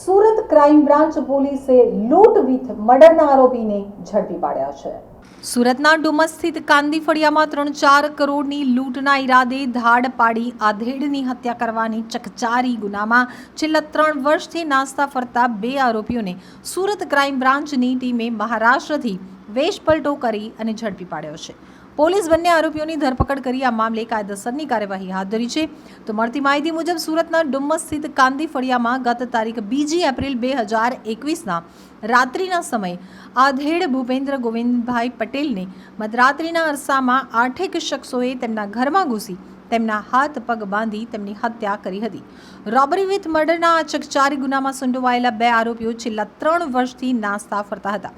Surat crime branch પોલીસે લૂંટ with મર્ડરના આરોપીને ઝડપી પાડ્યા છે. સુરતના ડુમસ સ્થિત કાંદી ફળિયામાં ત્રણ ચાર કરોડની લૂંટના ઈરાદે ધાડ પાડી આધેડની હત્યા કરવાની ચકચારી ગુનામાં છેલ્લા ત્રણ વર્ષથી નાસ્તા ફરતા બે આરોપીઓને સુરત ક્રાઇમ બ્રાન્ચની ટીમે મહારાષ્ટ્રથી વેશપલટો કરી અને ઝડપી પાડ્યો છે. પોલીસ બંને આરોપીઓની ધરપકડ કરી આ મામલે કાયદેસરની કાર્યવાહી હાથ ધરી છે. તો મળતી માહિતી મુજબ સુરતના ડુમ્મસ સ્થિત કાંદી ફળિયામાં ગત તારીખ બીજી એપ્રિલ બે હજાર એકવીસના રાત્રિના સમયે આધેડ ભૂપેન્દ્ર ગોવિંદભાઈ પટેલને મધરાત્રિના અરસામાં આઠેક શખ્સોએ તેમના ઘરમાં ઘૂસી તેમના હાથ પગ બાંધી તેમની હત્યા કરી હતી. રોબરી વિથ મર્ડરના આ ચકચારી ગુનામાં સંડોવાયેલા બે આરોપીઓ છેલ્લા ત્રણ વર્ષથી નાસ્તા ફરતા હતા.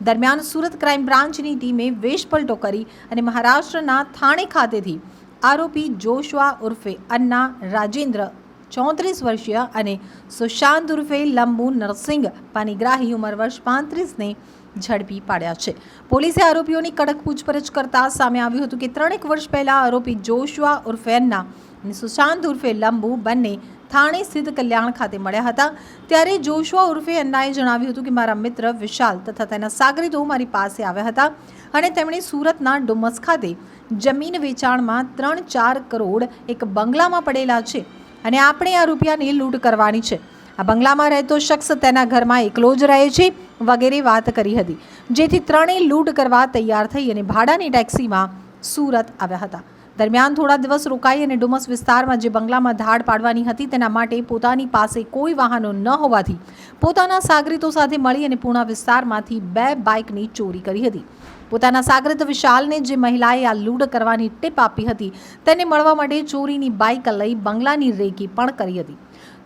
દરમિયાન સુરત ક્રાઇમ બ્રાન્ચની ટીમે વેશપલટો કરી અને મહારાષ્ટ્રના થાણે ખાતેથી આરોપી જોશવા ઉર્ફે અન્ના રાજેન્દ્ર ચોત્રીસ વર્ષીય અને સુશાંત ઉર્ફે લંબુ નરસિંહ પાનીગ્રાહી ઉંમર વર્ષ પાંત્રીસને ઝડપી પાડ્યા છે. પોલીસે આરોપીઓની કડક પૂછપરછ કરતા સામે આવ્યું હતું કે ત્રણેક વર્ષ પહેલા આરોપી જોશવા ઉર્ફે અન્ના અને સુશાંત ઉર્ફે લંબુ બંને થાણે સ્થિત કલ્યાણ ખાતે મળ્યા હતા. ત્યારે જોશવા ઉર્ફે અન્નાએ જણાવ્યું હતું કે, મારા મિત્ર વિશાલ તથા તેના સાગરીતો મારી પાસે આવ્યા હતા અને તેમણે સુરતના ડુમસ ખાતે જમીન વેચાણમાં ત્રણ ચાર કરોડ એક બંગલામાં પડેલા છે અને આપણે આ રૂપિયાની લૂંટ કરવાની છે. આ બંગલામાં રહેતો શખ્સ તેના ઘરમાં એકલો જ રહે છે, વગેરે વાત કરી હતી. જેથી ત્રણેય લૂંટ કરવા તૈયાર થઈ અને ભાડાની ટેક્સીમાં સુરત આવ્યા હતા. દરમિયાન થોડા દિવસ રોકાઈ અને ડુમસ વિસ્તારમાં જે બંગલામાં ધાડ પાડવાની હતી તેના માટે પોતાની પાસે કોઈ વાહનો ન હોવાથી પોતાના સાગરીતો સાથે મળી અને પૂર્ણા વિસ્તારમાંથી બે બાઇકની ચોરી કરી હતી. પોતાના સાગરિત વિશાલને જે મહિલાએ આ લૂંટ કરવાની ટીપ આપી હતી તેને મળવા માટે ચોરીની બાઇક લઈ બંગલાની રેકી પણ કરી હતી.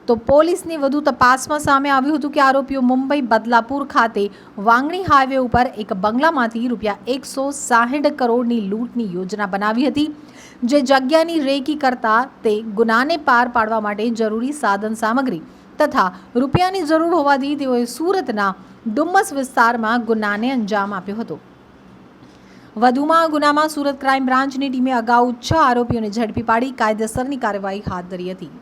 તો પોલીસની વધુ તપાસમાં સામે આવ્યું હતું કે આરોપીઓ મુંબઈ બદલાપુર ખાતે વાંગણી હાઈવે ઉપર એક બંગલામાંથી રૂપિયા એકસો સાહીઠ કરોડની લૂંટની યોજના બનાવી હતી, જે જગ્યાની રેકી કરતા તે ગુનાને પાર પાડવા માટે જરૂરી સાધન સામગ્રી તથા રૂપિયાની જરૂર હોવાથી તેઓએ સુરતના ડુમ્મસ વિસ્તારમાં ગુનાને અંજામ આપ્યો હતો. વધુમાં ગુનામાં સુરત ક્રાઇમ બ્રાન્ચની ટીમે અગાઉ છ આરોપીઓને ઝડપી પાડી કાયદેસરની કાર્યવાહી હાથ ધરી હતી.